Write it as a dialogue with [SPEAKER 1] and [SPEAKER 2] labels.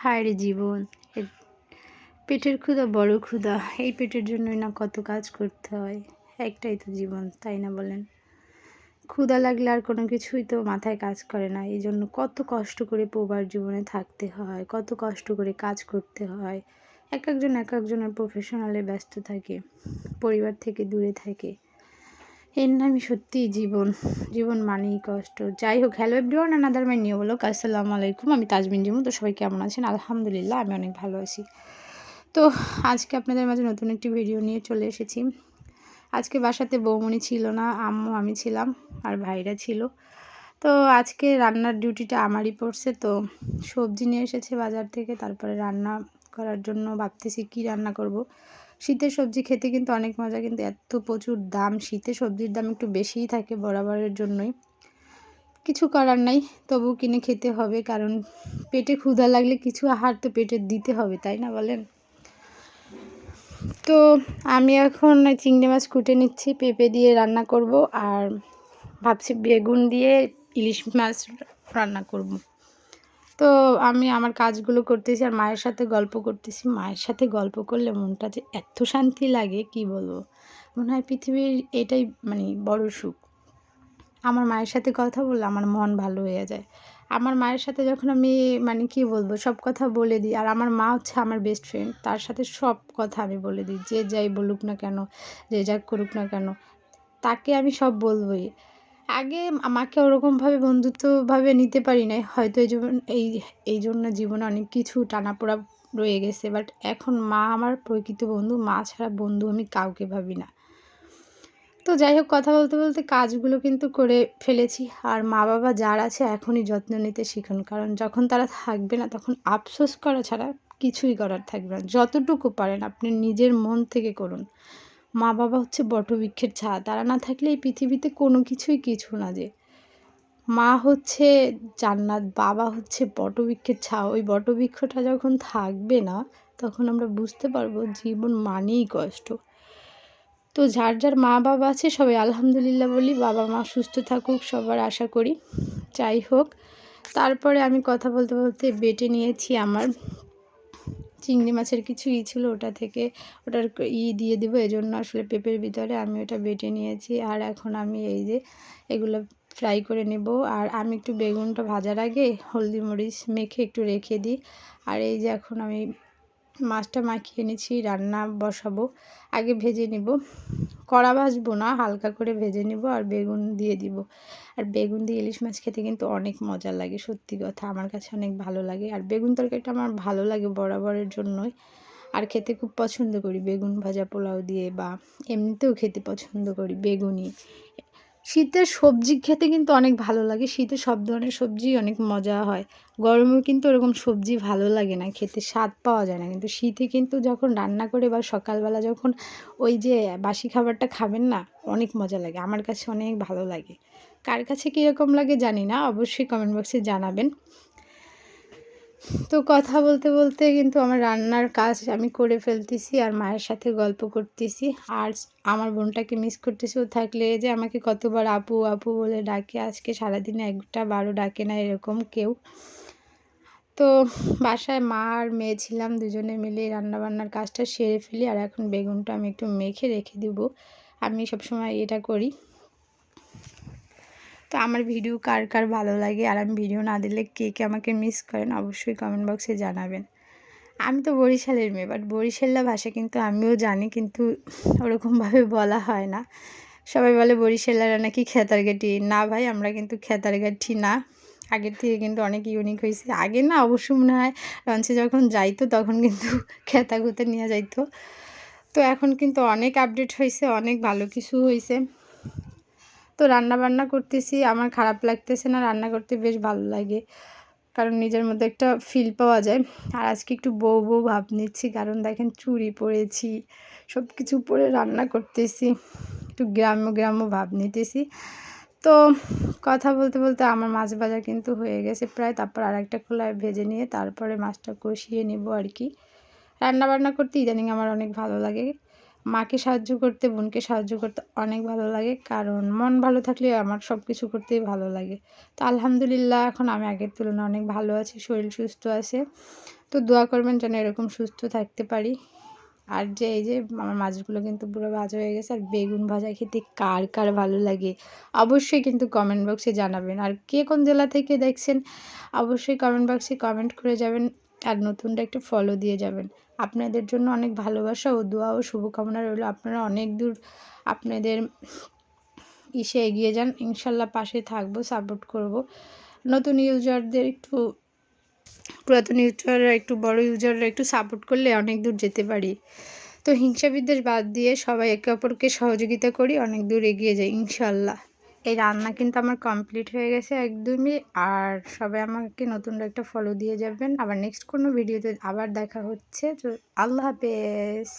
[SPEAKER 1] হায় রে জীবন পেটের ক্ষুধা বড় ক্ষুধা। এই পেটের জন্যই না কত কাজ করতে হয়। একটাই তো জীবন, তাই না বলেন? ক্ষুধা লাগলে আর কোনো কিছুই তো মাথায় কাজ করে না। এই জন্য কত কষ্ট করে প্রবার জীবনে থাকতে হয়, কত কষ্ট করে কাজ করতে হয়। এক একজন, এক একজনের প্রফেশনালে ব্যস্ত থাকে, পরিবার থেকে দূরে থাকে। এর নামই সত্যিই জীবন জীবন মানেই কষ্ট। যাই হোক hello everyone another my new বলো আসসালামু আলাইকুম। আমি তাজমিন জিমু, তো সবাই কেমন আছেন? আলহামদুলিল্লাহ, আমি অনেক ভালো আছি। তো আজকে আপনাদের মাঝে নতুন একটি ভিডিও নিয়ে চলে এসেছি। আজকে বাসাতে বৌমণি ছিল না, আম্মু আমি ছিলাম, আর ভাইরা ছিল। তো আজকে রান্নার ডিউটিটা আমারই পড়ছে, তো সবজি নিয়ে এসেছে বাজার থেকে, তারপরে রান্না করার জন্য ভাবতেছি কি রান্না করব। শীতের সবজি খেতে কিন্তু অনেক মজা, কিন্তু এত প্রচুর দাম। শীতে সবজির দাম একটু বেশিই থাকে বরাবরের জন্যই। কিছু করার নাই তবু কিনে খেতে হবে, কারণ পেটে ক্ষুধা লাগলে কিছু আহার তো পেটে দিতে হবে, তাই না বলেন? তো আমি এখন চিংড়ি মাছ কুটে নিচ্ছি, পেঁপে দিয়ে রান্না করব, আর ভাবছি বেগুন দিয়ে ইলিশ মাছ রান্না করব। তো আমি আমার কাজগুলো করতেছি আর মায়ের সাথে গল্প করতেছি। মায়ের সাথে গল্প করলে মনটা যে এত শান্তি লাগে, কি বলব? মনে হয় পৃথিবীর এটাই মানে বড় সুখ। আমার মায়ের সাথে কথা বললে আমার মন ভালো হয়ে যায়। আমার মায়ের সাথে যখন আমি মানে কি বলব, সব কথা বলে দিই। আর আমার মা হচ্ছে আমার বেস্ট ফ্রেন্ড তার সাথে সব কথা আমি বলে দিই। যে যাই বলুক না কেন, যে যাক করুক না কেন, তাকে আমি সব বলবোই। আগে আমাকে ওরকমভাবে বন্ধুত্বভাবে নিতে পারি নাই। হয়তো এই জীবন এই এই জন্য জীবনে অনেক কিছু টানাপোড়া রয়ে গেছে। বাট এখন মা আমার প্রকৃত বন্ধু, মা ছাড়া বন্ধু আমি কাউকে ভাবি না। তো যাই হোক, কথা বলতে বলতে কাজগুলো কিন্তু করে ফেলেছি। আর মা বাবা যার আছে এখনই যত্ন নিতে শিখুন। কারণ যখন তারা থাকবে না, তখন আফসোস করা ছাড়া কিছুই করার থাকবে না। যতটুকু পারেন আপনি নিজের মন থেকে করুন। মা বাবা হচ্ছে বটবৃক্ষের ছায়া। তারা না থাকলে এই পৃথিবীতে কোনো কিছুই কিছু না যে। মা হচ্ছে জান্নাত, বাবা হচ্ছে বটবৃক্ষের ছায়া। ওই বটবৃক্ষটা যখন থাকবে না, তখন আমরা বুঝতে পারব জীবন মানেই কষ্ট। তো যার যার মা বাবা আছে, সবাই আলহামদুলিল্লাহ বলি বাবা মা সুস্থ থাকুক সবার আশা করি। যাই হোক, তারপরে আমি কথা বলতে বলতে বেটে নিয়েছি আমার চিংড়ি মাছের কিছু ই ছিল ওটা থেকে ওটার ই দিয়ে দেবো। জন্য আসলে পেঁপের ভিতরে আমি ওটা বেটে নিয়েছি। আর এখন আমি এই যে এগুলো ফ্রাই করে নেব। আর আমি একটু বেগুনটা ভাজার আগে হলদি মরিচ মেখে একটু রেখে দিই। আর এই যে এখন আমি মাছটা মাখিয়ে নিচ্ছি রান্না বসাবো, আগে ভেজে নিব। কড়া ভাজবো না, হালকা করে ভেজে নিব আর বেগুন দিয়ে দিব। আর বেগুন দিয়ে ইলিশ মাছ খেতে কিন্তু অনেক মজা লাগে, সত্যি কথা। আমার কাছে অনেক ভালো লাগে। আর বেগুন তরকারিটা আমার ভালো লাগে বরাবরের জন্যই। আর খেতে খুব পছন্দ করি। বেগুন ভাজা পোলাও দিয়ে বা এমনিতেও খেতে পছন্দ করি বেগুনি শীতের সবজি খেতে কিন্তু অনেক ভালো লাগে। শীতে সব ধরনের সবজি অনেক মজা হয়। গরমেও কিন্তু ওরকম সবজি ভালো লাগে না, খেতে স্বাদ পাওয়া যায় না। কিন্তু শীতে কিন্তু যখন রান্না করে বা সকালবেলা যখন ওই যে বাসি খাবারটা খাবেন না, অনেক মজা লাগে। আমার কাছে অনেক ভালো লাগে। কার কাছে কীরকম লাগে জানি না, অবশ্যই কমেন্ট বক্সে জানাবেন। তো কথা বলতে বলতে কিন্তু আমার রান্নার কাজ আমি করে ফেলতেছি আর মায়ের সাথে গল্প করতেছি। আর আমার বোনটাকে মিস করতেছি। ও থাকলে যে আমাকে কতবার আপু আপু বলে ডাকে। আজকে সারাদিনে একটা বারো ডাকে না এরকম কেউ। তো বাসায় মা আর মেয়ে ছিলাম, দুজনে মিলে রান্নাবান্নার কাজটা সেরে ফেলি। আর এখন বেগুনটা আমি একটু মেখে রেখে দিব। আমি সবসময় এটা করি। তো আমার ভিডিও কার কার ভালো লাগে আর আমি ভিডিও না দিলে কে কে আমাকে মিস করেন অবশ্যই কমেন্ট বক্সে জানাবেন। আমি তো বরিশালের মেয়ে বাট বরিশাল্লা ভাষা কিন্তু আমিও জানি, কিন্তু ওরকমভাবে বলা হয় না। সবাই বলে বরিশালারা নাকি খেতারগাটি। না ভাই, আমরা কিন্তু খেতারগাঠি না। আগের থেকে কিন্তু অনেক ইউনিক হয়েছে। আগে না অবশ্যই মনে হয় লঞ্চে যখন যাইতো তখন কিন্তু খেতা খুঁতে নিয়ে যাইতো। তো এখন কিন্তু অনেক আপডেট হয়েছে, অনেক ভালো কিছু হয়েছে। তো রান্না বান্না করতেছি, আমার খারাপ লাগতেছে না, রান্না করতে বেশ ভালো লাগে। কারণ নিজের মধ্যে একটা ফিল পাওয়া যায়। আর আজকে একটু বউ বউ ভাব নিচ্ছি, কারণ দেখেন চুড়ি পরেছি সব কিছু পরে রান্না করতেছি, একটু গ্রাম্য গ্রাম্য ভাব নিতেছি। তো কথা বলতে বলতে আমার মাছ ভাজা কিন্তু হয়ে গেছে প্রায়, তারপর আর একটা খোলায় ভেজে নিয়ে তারপরে মাছটা কষিয়ে নেব আর কি। রান্না বান্না করতে ইদানিং আমার অনেক ভালো লাগে। মাকে সাহায্য করতে, বোনকে সাহায্য করতে অনেক ভালো লাগে। কারণ মন ভালো থাকলে আমার সব কিছু করতেই ভালো লাগে। তো আলহামদুলিল্লাহ, এখন আমি আগের তুলনায় অনেক ভালো আছি, শরীর সুস্থ আছে। তো দোয়া করবেন যেন এরকম সুস্থ থাকতে পারি। আর যে এই যে আমার মাছগুলো কিন্তু পুরো ভাজা হয়ে গেছে, আর বেগুন ভাজা খেতে কার কার ভালো লাগে, অবশ্যই কিন্তু কমেন্ট বক্সে জানাবেন। আর কে কোন জেলা থেকে দেখছেন, অবশ্যই কমেন্ট বক্সে কমেন্ট করে যাবেন। আর নতুনটা একটু ফলো দিয়ে যাবেন। আপনাদের জন্য অনেক ভালোবাসা ও দোয়া ও শুভকামনা রইল। আপনারা অনেক দূর আপনাদের ইসে এগিয়ে যান। ইনশাল্লাহ পাশে থাকব সাপোর্ট করব। নতুন ইউজারদের একটু, পুরাতন ইউজাররা একটু, বড় ইউজাররা একটু সাপোর্ট করলে অনেক দূর যেতে পারি। তো হিংসা বিদ্বেষ বাদ দিয়ে সবাই একে অপরকে সহযোগিতা করি, অনেক দূর এগিয়ে যাই, ইনশাল্লাহ। এই রান্না কিন্তু আমার কমপ্লিট হয়ে গেছে একদমই। আর সবাই আমাকে নতুন একটা ফলো দিয়ে যাবেন। আবার নেক্সট কোনো ভিডিওতে আবার দেখা হচ্ছে। তো আল্লাহ হাফেজ।